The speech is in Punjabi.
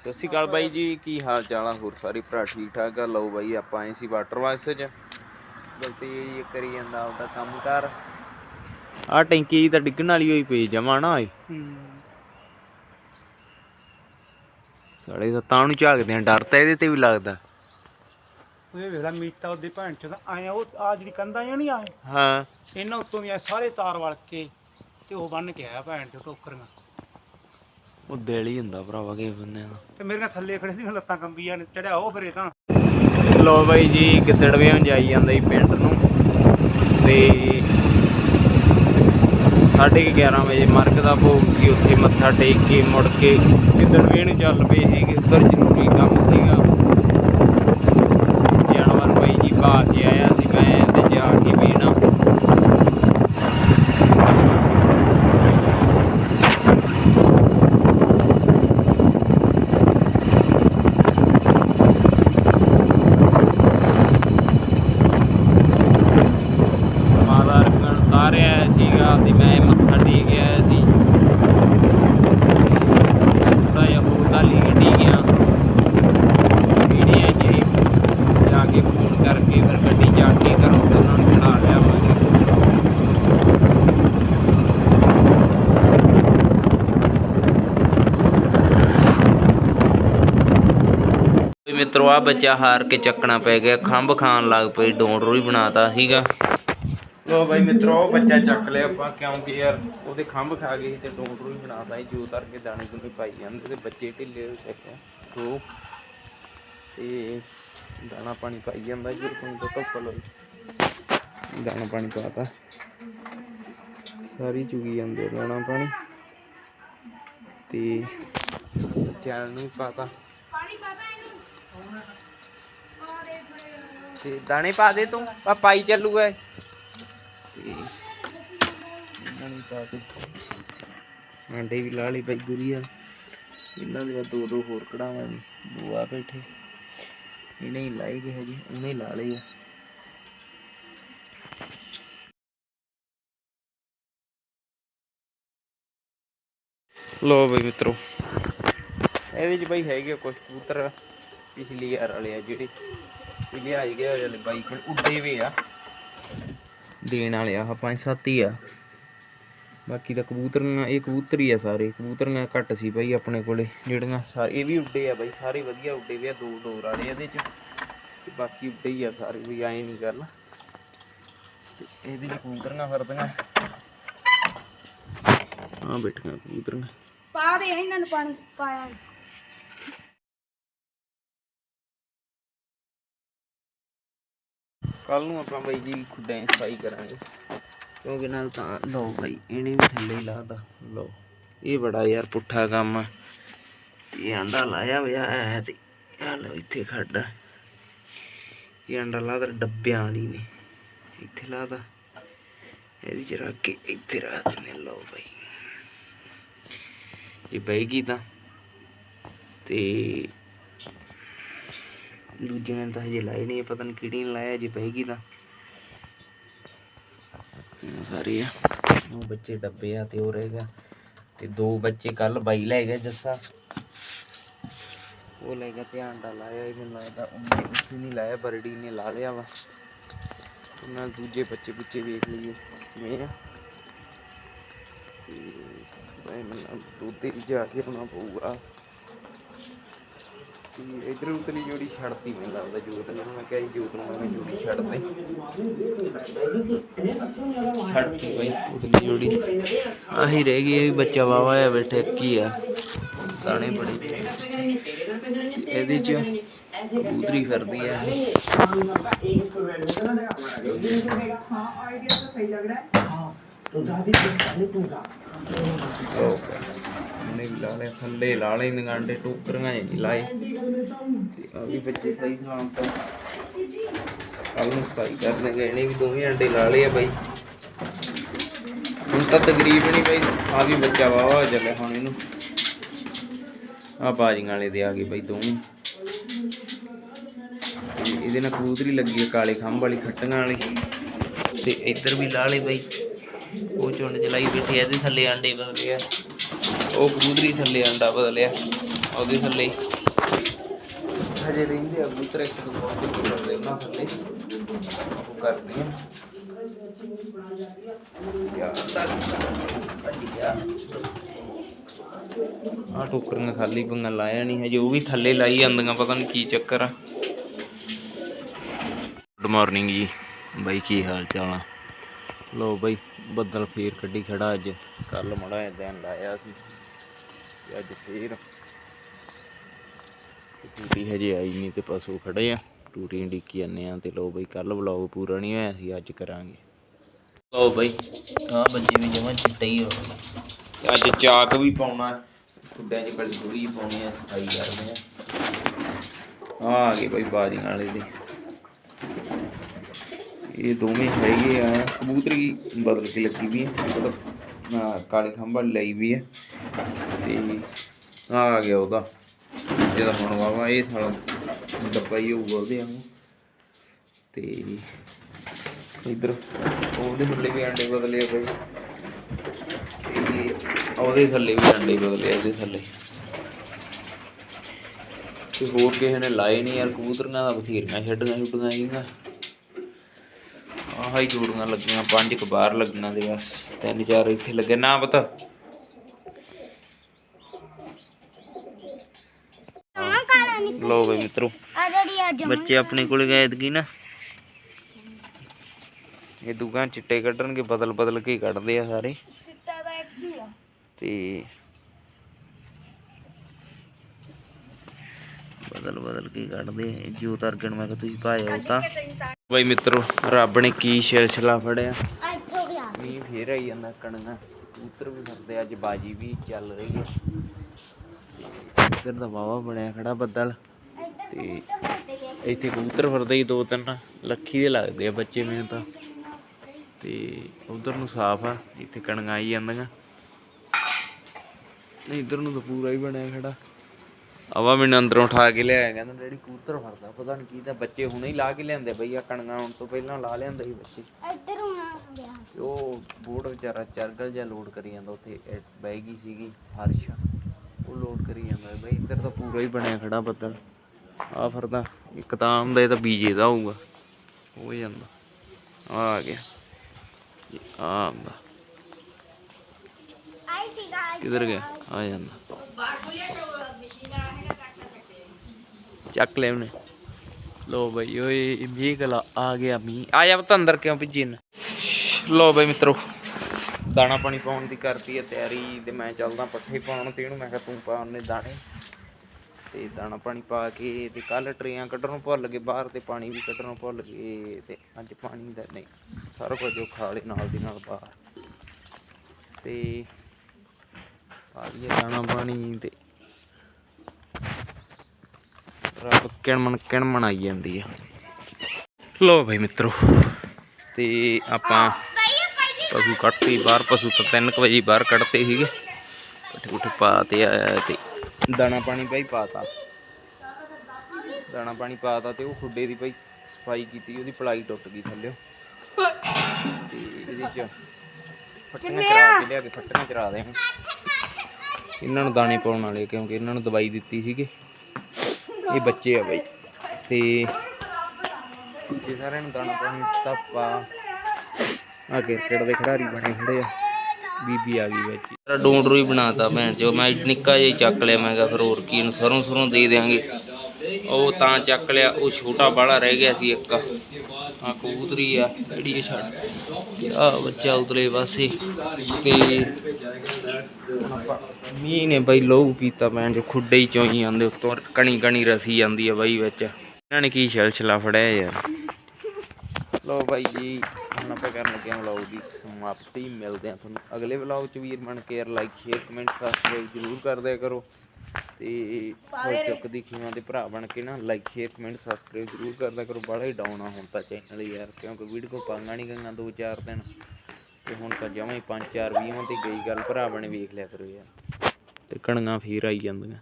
ਸਤਿ ਸ਼੍ਰੀ ਅਕਾਲ ਬਾਈ ਜੀ ਕੀ ਹਾਲ ਚਾਲ ਆ? ਹੋਰ ਸਾਰੇ ਭਰਾ ਠੀਕ ਠਾਕ ਆ? ਲਓ ਬਾਈ ਆਪਾਂ ਆਏ ਸੀ ਵਾਟਰ ਵਾਕਸ ਚ। ਗਲਤੀ ਇਹ ਕਰੀ ਜਾਂਦਾ ਉਹਦਾ ਕੰਮ ਕਰ ਆ ਟੈਂਕੀ ਤਾਂ ਡਿੱਗਣ ਵਾਲੀ ਹੋਈ ਪਈ ਜਮਾ ਨਾ ਓਏ ਸਾਲੇ ਤਾਂ ਤਾਂ ਨੂੰ ਝਾਕਦੇ ਆ ਡਰ ਤਾਂ ਇਹਦੇ ਤੇ ਵੀ ਲੱਗਦਾ। ਉਹਦੇ ਵੇਲਾ ਮੀਟਾ ਉਹਦੇ ਭੈਣ ਚੋਂ ਆਇਆ ਉਹ ਆ ਜਿਹੜੀ ਕੰਧਾਂ ਜਾਂ ਨਹੀਂ ਆਏ ਹਾਂ। ਇਹਨਾਂ ਉੱਤੋਂ ਦੀਆਂ ਸਾਰੇ ਤਾਰ ਵਲ ਕੇ ਤੇ ਉਹ ਬੰਨ ਕੇ ਆਇਆ ਭੈਣ ਚੋਂ ਟੋਕਰੀਆਂ। ਉਹ ਦਿਲ ਹੀ ਹੁੰਦਾ ਭਰਾਵਾ ਕਿਸੇ ਬੰਦੇ ਦਾ। ਤੇ ਮੇਰੇ ਨਾਲ ਥੱਲੇ ਖੜੇ ਸੀ ਲੱਤਾਂ ਕੰਬੀਆਂ ਨੇ ਚੜਿਆ ਉਹ ਫਿਰੇ ਤਾਂ। ਲੋ ਬਾਈ ਜੀ ਗਿੱਦੜਵੇ ਜਾਈ ਜਾਂਦਾ ਜੀ ਪਿੰਡ ਨੂੰ। ਤੇ ਸਾਢੇ ਕੁ 11 ਵਜੇ ਮਰਗ ਦਾ ਭੋਗ ਸੀ ਉੱਥੇ ਮੱਥਾ ਟੇਕ ਕੇ ਮੁੜ ਕੇ ਗਿੱਦੜਵੇ ਨੂੰ ਚੱਲ ਪਏ ਸੀਗੇ। ਉੱਧਰ ਜ਼ਰੂਰੀ ਕੰਮ ਸੀਗਾ। ਜਾਨਵਰ ਬਾਈ ਜੀ ਪਾ ਕੇ ਆਇਆ ਸੀ ਮੈਂ ਤੇ ਜਾ ਕੇ ਵੀ ਨਾ ਮਾਤਾ ਰੰਗਣ ਤਾਰਿਆ ਸੀਗਾ ਤੇ ਮੈਂ ਮੱਥਾ ਟੇਕ ਆਇਆ ਸੀ ਥੋੜਾ ਜਿਹਾ ਹੋਰ ਦਾਲੀ ਗੱਡੀ ਗਿਆ ਵੀਡੀਓ ਜੀ ਜਾ ਕੇ ਫੋਨ ਕਰਕੇ ਫਿਰ ਗੱਡੀ ਜਾ ਕੇ ਘਰੋਂ ਤੇ ਉਹਨਾਂ ਨੂੰ ਚੜਾ ਲਿਆਵਾਂਗੇ ਵੀ ਮਿੱਤਰੋ ਆ ਬੱਚਾ ਹਾਰ ਕੇ ਚੱਕਣਾ ਪੈ ਗਿਆ, ਖੰਭ ਖਾਣ ਲੱਗ ਪਈ ਡੋਂਟ ਰੋਈ ਬਣਾਤਾ ਸੀਗਾ। ਲੋ ਬਾਈ ਮਿੱਤਰੋ ਬੱਚਾ ਚੱਕ ਲਿਆ ਆਪਾਂ, ਕਿਉਂਕਿ ਯਾਰ ਉਹਦੇ ਖੰਭ ਖਾ ਗਏ ਸੀ ਤੇ ਡੋਂਟ ਰੋਈ ਬਣਾਤਾ ਸੀ ਜੋ ਤਰ ਕੇ ਦਾਣੇ ਦੁਣੇ ਪਾਈ ਜਾਂਦੇ ਤੇ ਬੱਚੇ ਢਿੱਲੇ ਹੋ ਚੱਕੇ ਦੋ ਤੇ ਦਾਣਾ ਪਾਣੀ ਪਾਈ ਜਾਂਦਾ ਜੀ ਕੋਈ ਤਾਂ ਧੁੱਪ ਲੋਈ ਦਾਣਾ ਪਾਣੀ ਪਾਤਾ। ਸਾਰੀ ਚੁਗੀ ਜਾਂਦੇ ਦਾਣਾ ਪਾਣੀ। ਤੇ ਬੱਚਿਆਂ ਨੂੰ ਵੀ ਪਾਤਾ। ਤੇ ਦਾਣੇ ਪਾ ਦੇ ਤੂੰ। ਆ ਪਾਈ ਚੱਲੂਗਾ ਇਹ। ਤੇ ਦਾਣੇ ਪਾ ਦੇ ਆਂਡੇ ਵੀ ਲਾ ਲਈ ਬਾਈ ਗੁਰੀਆ। ਇਹਨਾਂ ਦੇ ਬਾਅਦ ਦੋ ਦੋ ਹੋਰ ਕਢਾਵਾਂ ਦੋ ਆ ਬੈਠੇ। ਇਹਨੇ ਹੀ ਲਾਏ ਗਏ ਹਜੇ ਉਹਨੇ ਹੀ ਲਾ ਲਏ ਆ। ਲੋ ਬਈ ਮਿੱਤਰੋ। ਇਹਦੇ ਚ ਬਈ ਹੈਗੇ ਕੁਝ ਕਬੂਤਰ। ਪਿਛਲੀ ਯਾਰ ਵਾਲੇ ਆ ਜਿਹੜੇ। ਇਹ ਲਿਆਈ ਗਏ ਵਾਲੇ ਬਾਈ ਕੋਲ, ਉੱਡੇ ਵੀ ਆ। ਦੇਣ ਵਾਲੇ ਆ ਪੰਜ ਸੱਤ ਹੀ ਆ। ਬਾਕੀ ਤਾਂ ਕਬੂਤਰੀਆਂ, ਇਹ ਕਬੂਤਰ ਹੀ ਆ ਸਾਰੇ। ਕਬੂਤਰੀਆਂ ਘੱਟ ਸੀ ਬਾਈ ਆਪਣੇ ਕੋਲੇ, ਜਿਹੜੀਆਂ ਸਾਰੇ ਇਹ ਵੀ ਉੱਡੇ ਆ ਬਾਈ, ਸਾਰੇ ਵਧੀਆ ਉੱਡੇ ਵੀ ਆ, ਦੋ ਡੋਰ ਵਾਲੇ ਇਹਦੇ ਚ। ਤੇ ਬਾਕੀ ਉੱਡੇ ਹੀ ਆ ਸਾਰੇ ਵੀ ਐਂ ਨਹੀਂ ਗੱਲ। ਤੇ ਇਹਦੇ ਚ ਕਬੂਤਰੀਆਂ ਫਿਰਦੀਆਂ। ਆ ਬੈਠੀਆਂ ਕਬੂਤਰੀਆਂ। ਪਾ ਦੇ ਇਹਨਾਂ ਨੂੰ ਪਾਣੀ, ਪਾਇਆ ਕੱਲ ਨੂੰ ਆਪਾਂ ਬਾਈ ਜੀ ਖੁੱਡਾਂ ਸਫ਼ਾਈ ਕਰਾਂਗੇ। ਕਿਉਂਕਿ ਨਾਲ ਤਾਂ, ਲਓ ਬਾਈ, ਇਹਨੇ ਵੀ ਥੱਲੇ ਹੀ ਲਾਦਾ ਲਓ, ਇਹ ਬੜਾ ਯਾਰ ਪੁੱਠਾ ਕੰਮ ਆ। ਇਹ ਆਂਡਾ ਲਾਇਆ ਹੋਇਆ ਹੈ ਤੇ ਆ ਲਓ ਇੱਥੇ ਖੱਡਾ ਇਹ ਆਂਡਾ ਲਾਦਾ ਡੱਬਿਆਂ ਵਾਲੀ ਨੇ। ਇੱਥੇ ਲਾਦਾ ਇਹਦੀ ਚ ਰੱਖ ਕੇ ਇੱਥੇ ਰੱਖ ਦਿੰਦੇ ਲਓ ਬਾਈ। ਇਹ ਬੈਗੀ ਤਾਂ। ਤੇ ਦੂਜੇ ਨੇ ਤਾਂ ਹਜੇ ਲਾਏ ਨਹੀਂ, ਪਤਾ ਨਹੀਂ ਕਿਹੜੀ ਨੇ ਲਾਇਆ, ਜੇ ਪਏਗੀ ਤਾਂ। ਸਾਰੇ ਆ। ਉਹ ਬੱਚੇ ਡੱਬੇ ਆ ਤੇ ਉਹ ਰਹੇਗਾ ਤੇ ਦੋ ਬੱਚੇ ਕੱਲ ਬਾਈ ਲੈ ਗਏ ਜੱਸਾ। ਉਹ ਲੈ ਗਿਆ, ਧਿਆਨ ਦਾ ਲਾਇਆ ਇਹ ਮੈਨੂੰ ਲੱਗਦਾ। ਉਹਨੇ ਉਸੇ ਨਹੀਂ ਲਾਇਆ ਬਰਡੀ ਨੇ ਲਾ ਲਿਆ ਵਾ। ਤੇ ਦੂਜੇ ਬੱਚੇ ਬੁੱਚੇ ਵੇਖ ਲਈਏ, ਕਿਵੇਂ ਤੇ ਬਾਈ ਦੁੱਧ ਜਾ ਕੇ ਆਉਣਾ ਪਊਗਾ। ਤੇ ਇਧਰ ਉਤਲੀ ਜੋੜੀ ਛੱਡਤੀ ਮੈਨੂੰ ਲੱਗਦਾ ਜੋਤ ਨੇ। ਮੈਂ ਕਿਹਾ ਜੋਤ ਨੂੰ ਮੈਂ ਜੋੜੀ ਛੱਡ ਦੇ। ਛੱਡਤੀ ਬਈ ਉਤਲੀ ਜੋੜੀ। ਆਹੀ ਰਹਿ ਗਈ ਇਹ ਵੀ ਬੱਚਾ ਵਾਵਾ ਆ ਬੈਠੇ ਕੀ ਆ। ਦਾਣੇ ਬੜੇ ਇਹਦੇ ਚ ਕਬੂਤਰੀ ਫਿਰਦੀ ਆ ਇਹ। ਓਕੇ। ਉਹਨੇ ਵੀ ਲਾ ਲਿਆ ਥੱਲੇ ਲਾ ਲਏ ਨਗਾਂਡੇ ਟੋਕਰੀਆਂ ਜਿਹੀ ਲਾਏ ਤੇ ਆ ਵੀ ਬੱਚੇ ਸਹੀ ਸਲਾਮਤ ਕੱਲ ਨੂੰ ਸਫ਼ਾਈ ਕਰਨੇ ਗਏ ਨੇ ਵੀ ਦੋਵੇਂ ਅੰਡੇ ਲਾ ਲਏ ਆ ਬਾਈ। ਹੁਣ ਤਾਂ ਤਕਰੀਬਨ ਹੀ ਬਾਈ ਆ ਵੀ ਬੱਚਾ ਵਾਵਾ ਹੋ ਹੁਣ ਇਹਨੂੰ। ਆ ਬਾਜੀਆਂ ਵਾਲੇ ਦੇ ਆ ਗਏ ਬਾਈ ਦੋਵੇਂ। ਇਹਦੇ ਨਾਲ ਕਬੂਤਰੀ ਲੱਗੀ ਹੈ ਕਾਲੇ ਖੰਭ ਵਾਲੀ, ਖੱਟੀਆਂ ਵਾਲੀ। ਤੇ ਇੱਧਰ ਵੀ ਲਾ ਲਏ ਬਾਈ। ਉਹ ਚੁੰਡ ਚਲਾਈ ਬੈਠੇ ਇਹਦੇ ਥੱਲੇ ਆਂਡੇ ਬਦਲੇ ਆ। ਉਹ ਕਬੂਤਰੀ ਥੱਲੇ ਆਂਡਾ ਬਦਲਿਆ, ਉਹਦੇ ਥੱਲੇ। ਹਜੇ ਰਹਿੰਦੇ ਆ ਕਬੂਤਰ, ਇੱਕ ਦੋ ਹੋਰ ਤੇ ਕਰਦੇ ਉਹਨਾਂ ਥੱਲੇ। ਉਹ ਕਰਦੇ ਆ। ਆ ਟੋਕਰੀਆਂ ਖਾਲੀ ਪੰਗਾ ਲਾਇਆ ਨਹੀਂ ਹਜੇ, ਉਹ ਵੀ ਥੱਲੇ ਲਾਈ ਜਾਂਦੀਆਂ, ਪਤਾ ਨਹੀਂ ਕੀ ਚੱਕਰ ਆ। ਗੁੱਡ ਮਾਰਨਿੰਗ ਜੀ, ਬਾਈ, ਕੀ ਹਾਲ ਚਾਲ ਆ? ਲੋ ਬਾਈ, ਬੱਦਲ ਫੇਰ ਕੱਢੀ ਖੜਾ ਅੱਜ। ਕੱਲ ਮੜਾ ਦਿਨ ਲਾਇਆ ਸੀ। ਤੇ ਅੱਜ ਫੇਰ ਟੂਟੀ ਹਜੇ ਆਈ ਨਹੀਂ ਤੇ ਪਸ਼ੂ ਖੜੇ ਆ। ਟੂਟੀ ਡਿੱਕੀ ਜਾਂਦੇ ਆ ਤੇ ਲੋ ਬਾਈ ਕੱਲ ਵਲੌਗ ਪੂਰਾ ਨਹੀਂ ਹੋਇਆ ਸੀ, ਅੱਜ ਕਰਾਂਗੇ। ਲੋ ਬਾਈ ਆ ਬੱਜੀ ਵੀ ਜਮਾ ਚਿੱਟਾ ਹੀ ਹੋ ਗਿਆ। ਅੱਜ ਚਾਕ ਵੀ ਪਾਉਣਾ ਖੁੱਡਿਆਂ 'ਚ ਕਲੀ ਪਾਉਣੀ ਆ, ਸਫ਼ਾਈ ਕਰਦੇ ਆ। ਆ ਆ ਗਏ ਬਾਜੀਆਂ ਵਾਲੇ ਦੇ। ਇਹ ਦੋਵੇਂ ਹੈਗੇ ਆ। ਕਬੂਤਰੀ ਬਦਲ ਕੇ ਲੱਗੀ ਵੀ ਹੈ। ਮਤਲਬ ਕਾਲੇ ਖੰਭਾ ਲਈ ਵੀ ਹੈ ਤੇ ਆਹ ਆ ਗਿਆ ਉਹਦਾ। ਜਿਹਦਾ ਹੁਣ ਵਾਵਾ ਇਹ ਸਾਲਾ ਡੱਬਾ ਹੀ ਹੋਊਗਾ ਉਹਦੇ ਆ ਤੇ ਇਧਰ ਉਹਦੇ ਥੱਲੇ ਵੀ ਅੰਡੇ ਬਦਲੇ ਆ ਬਈ। ਤੇ ਉਹਦੇ ਥੱਲੇ ਵੀ ਅੰਡੇ ਬਦਲੇ ਇਹਦੇ ਥੱਲੇ। ਤੇ ਹੋਰ ਕਿਸੇ ਨੇ ਲਾਏ ਨਹੀਂ ਯਾਰ ਕਬੂਤਰਾਂ ਦਾ ਬਥੇਰੀਆਂ ਛੱਡੀਆਂ ਛੁੱਡੀਆਂ ਸੀਗੀਆਂ। ਆਹ ਜੋੜੀਆਂ ਲੱਗੀਆਂ, ਪੰਜ ਕੁ ਬਾਹਰ ਲੱਗੀਆਂ ਦੇ ਬਸ ਤਿੰਨ ਚਾਰ ਇੱਥੇ ਲੱਗੇ। ਨਾ ਪਤਾ। ਲੋ ਬਈ ਮਿੱਤਰੋ, ਬੱਚੇ ਆਪਣੇ ਕੋਲ ਗਏ ਐਤਕੀ ਨਾ। ਇਹ ਦੁਕਾਨ ਚਿੱਟੇ ਕੱਢਣਗੇ, ਬਦਲ ਬਦਲ ਕੇ ਕੱਢਦੇ ਆ ਸਾਰੇ। ਤੇ ਬਦਲ ਬਦਲ ਕੇ ਕੱਢਦੇ ਆ। ਜੋ ਤਰਗਣ ਮੈਂ ਕਿਹਾ ਤੁਸੀਂ ਪਾਇਆ ਉਹ ਤਾਂ। ਬਈ ਮਿੱਤਰੋ ਰੱਬ ਨੇ ਕੀ ਸਿਲਸਿਲਾ ਫੜਿਆ? ਇੱਥੋਂ ਗਿਆ। ਮੀਂਹ ਫੇਰ ਆਈ ਜਾਂਦਾ ਕਣੀਆਂ ਕਬੂਤਰ ਵੀ ਫਿਰਦੇ ਅੱਜ ਬਾਜੀ ਵੀ ਚੱਲ ਰਹੀ ਹੈ ਇੱਧਰ ਦਾ ਵਾਵਾ ਬਣਿਆ ਖੜਾ ਬੱਦਲ। ਤੇ ਇੱਥੇ ਕਬੂਤਰ ਫਿਰਦੇ ਹੀ ਦੋ ਤਿੰਨ ਲੱਖੀ ਦੇ ਲੱਗਦੇ ਆ ਬੱਚੇ ਮੈਨੂੰ ਤਾਂ। ਤੇ ਉਧਰ ਨੂੰ ਸਾਫ਼ ਆ ਇੱਥੇ ਕਣੀਆਂ ਆਈ ਜਾਂਦੀਆਂ। ਨਹੀਂ ਇੱਧਰ ਨੂੰ ਤਾਂ ਪੂਰਾ ਹੀ ਬਣਿਆ ਖੜਾ। ਆਵਾ ਮੈਨੂੰ ਅੰਦਰੋਂ ਉਠਾ ਕੇ ਲਿਆਇਆ ਕਹਿੰਦਾ ਡੈਡੀ ਕਬੂਤਰ ਫੜਦਾ ਪਤਾ ਨਹੀਂ ਕੀ ਤਾਂ ਬੱਚੇ ਹੁਣੇ ਹੀ ਲਾ ਕੇ ਲਿਆਂਦੇ ਬਈ ਆ ਕਣੀਆਂ ਆਉਣ ਤੋਂ ਪਹਿਲਾਂ ਲਾ ਲਿਆਂਦੇ ਸੀ ਬੱਚੇ। ਇੱਧਰ ਹੋਣਾ ਗਿਆ। ਉਹ ਬੋਰਡ ਵਿਚਾਰਾ ਚਰਗਲ ਜਿਹਾ ਲੋਡ ਕਰੀ ਜਾਂਦਾ ਉੱਥੇ ਬਹਿ ਗਈ ਸੀਗੀ ਫਰਸ਼। ਉਹ ਲੋਡ ਕਰੀ ਜਾਂਦਾ ਬਈ ਇੱਧਰ ਤਾਂ ਪੂਰਾ ਹੀ ਬਣਿਆ ਖੜਾ ਬੱਦਲ। ਆ ਫਿਰਦਾ ਇੱਕ ਤਾਂ ਆਉਂਦਾ ਇਹ ਤਾਂ ਬੀਜੇ ਦਾ ਹੋਊਗਾ। ਹੋ ਜਾਂਦਾ। ਆ ਆ ਗਿਆ। ਆ ਆਉਂਦਾ ਕਿੱਧਰ ਗਿਆ? ਆ ਜਾਂਦਾ। ਚੱਕ ਲੈ ਉਹਨੇ। ਲੋ ਬਈ, ਓਏ ਮੀਂਹ ਗਲਾ ਆ ਗਿਆ ਮੀਂਹ। ਆ ਜਾ ਪੁੱਤ ਅੰਦਰ ਕਿਉਂ ਭਿੱਜੀ ਨਾ? ਲੋ ਬਈ ਮਿੱਤਰੋ, ਦਾਣਾ ਪਾਣੀ ਪਾਉਣ ਦੀ ਕਰਤੀ ਹੈ ਤਿਆਰੀ ਤੇ ਮੈਂ ਚੱਲਦਾ ਪੱਠੇ ਪਾਉਣ ਤੇ ਇਹਨੂੰ। ਮੈਂ ਕਿਹਾ ਤੂੰ ਪਾ ਉਹਨੇ ਦਾਣੇ। ਤੇ ਦਾਣਾ ਪਾਣੀ ਪਾ ਕੇ ਤੇ ਕੱਲ ਟਰੇਆਂ ਕੱਢਣੋਂ ਭੁੱਲ ਗਏ, ਬਾਹਰ ਤੇ ਪਾਣੀ ਵੀ ਕੱਢਣੋਂ ਭੁੱਲ ਗਏ ਤੇ ਅੱਜ ਪਾਣੀ ਦਾ ਨਹੀਂ, ਸਾਰਾ ਕੁਝ ਉਹ ਖਾ ਲੇ ਨਾਲ ਦੀ ਨਾਲ ਬਾਹਰ। ਤੇ ਪਾ ਲਈਏ ਦਾਣਾ ਪਾਣੀ ਤੇ। ਰੱਬ ਕਿਣਮਣ ਕਿਣਮਣ ਆਈ ਜਾਂਦੀ ਆ। ਲੋ ਭਾਈ ਮਿੱਤਰੋ, ਤੇ ਆਪਾਂ ਪਸ਼ੂ ਕੱਢਤੇ ਬਾਹਰ ਪਸ਼ੂ ਤਾਂ 3 ਵਜੇ ਬਾਹਰ ਕੱਢਤੇ ਸੀਗੇ। ਪੱਠੇ ਪੁੱਠੇ ਪਾ ਤੇ ਆਇਆ ਤੇ ਦਾਣਾ ਪਾਣੀ ਭਾਈ ਪਾਤਾ ਦਾਣਾ ਪਾਣੀ ਪਾਤਾ ਤੇ ਉਹ ਖੁੱਡੇ ਦੀ ਭਾਈ ਸਫ਼ਾਈ ਕੀਤੀ, ਉਹਦੀ ਪਲਾਈ ਟੁੱਟ ਗਈ ਥੱਲੇ ਤੇ ਇਹਦੇ ਚ ਫੱਟੀਆਂ ਚਰਾ ਕੇ ਲਿਆ ਕੇ ਫੱਟੀਆਂ ਚਰਾ ਦੇ ਇਹਨਾਂ ਨੂੰ ਦਾਣੇ ਪਾਉਣ ਵਾਲੇ, ਕਿਉਂਕਿ ਇਹਨਾਂ ਨੂੰ ਦਵਾਈ ਦਿੱਤੀ ਸੀਗੀ। ਇਹ ਬੱਚੇ ਆ ਬਾਈ। ਤੇ ਇਹ ਸਾਰਿਆਂ ਨੂੰ ਦਾਣਾ ਪਾਣੀ ਦਿੱਤਾ ਆ ਕ੍ਰਿਕਟ ਦੇ ਖਿਡਾਰੀ ਬਣੇ ਖੜੇ ਆ। ਬੀਬੀ ਆ ਗਈ ਵਿੱਚ ਤੇਰਾ ਡੋਂਡਰੂ ਹੀ ਬਣਾਤਾ ਭੈਣ ਚੋ ਮੈਂ ਨਿੱਕਾ ਜਿਹਾ ਹੀ ਚੱਕ ਲਿਆ। ਮੈਂ ਕਿਹਾ ਫਿਰ ਹੋਰ ਕੀ ਇਹਨੂੰ ਸਰੋਂ ਸਰੋਂ ਦੇ ਦਿਆਂਗੇ। ਉਹ ਤਾਂ ਚੱਕ ਲਿਆ। ਉਹ ਛੋਟਾ ਬਾਲਾ ਰਹਿ ਗਿਆ ਸੀ ਇੱਕ। ਆ ਕਬੂਤਰੀ ਆ, ਜਿਹੜੀ ਇਹ ਛੱਡ ਆ ਬੱਚਾ ਉਤਲੇ ਪਾਸੇ। ਤੇ ਮੀਂਹ ਨੇ ਬਈ ਲੋਹੂ ਪੀਤਾ ਭੈਣ ਜੋ ਖੁੱਡੇ ਹੀ ਚੋਈ ਜਾਂਦੇ ਉੱਤੋਂ, ਕਣੀ ਕਣੀ ਰਸੀ ਜਾਂਦੀ ਆ ਬਾਈ ਵਿੱਚ। ਇਹਨਾਂ ਨੇ ਕੀ ਛਲਛਲਾ ਫੜਿਆ ਯਾਰ। ਲੋ ਬਾਈ ਜੀ, ਹੁਣ ਆਪਾਂ ਕਰਨ ਲੱਗੇ ਹਾਂ ਵਲੌਗ ਦੀ ਸਮਾਪਤੀ, ਮਿਲਦੇ ਆ ਤੁਹਾਨੂੰ ਅਗਲੇ ਵਲੌਗ ਚ ਵੀਰ ਬਣ ਕੇ। ਯਾਰ ਲਾਈਕ ਸ਼ੇਅਰ ਕਮੈਂਟ ਸਬਸਕ੍ਰਾਈਬ ਜ਼ਰੂਰ ਕਰ ਦਿਆ ਕਰੋ। ਤੇ ਹੋ ਚੁੱਕ ਦੀ ਖੀਵਾਂ ਦੇ ਭਰਾ ਬਣ ਕੇ ਨਾ ਲਾਈਕ ਸ਼ੇਅਰ ਕਮੈਂਟ ਸਬਸਕ੍ਰਾਈਬ ਜ਼ਰੂਰ ਕਰਦਾ ਕਰੋ। ਬੜਾ ਹੀ ਡਾਊਨ ਆ ਹੁਣ ਤਾਂ ਚੈਨਲ ਯਾਰ ਕਿਉਂਕਿ ਵੀਡੀਓ ਪਾਂਗਾ ਨਹੀਂ ਗਈਆਂ ਦੋ ਚਾਰ ਦਿਨ। ਤੇ ਹੁਣ ਤਾਂ ਜਮਾਂ ਹੀ ਪੰਜ ਚਾਰ ਵੀਹਾਂ ਤੇ ਗਈ ਗੱਲ ਭਰਾ ਬਣੇ ਵੇਖ ਲਿਆ ਕਰੋ ਯਾਰ। ਤੇ ਕਣੀਆਂ ਫੇਰ ਆਈ ਜਾਂਦੀਆਂ।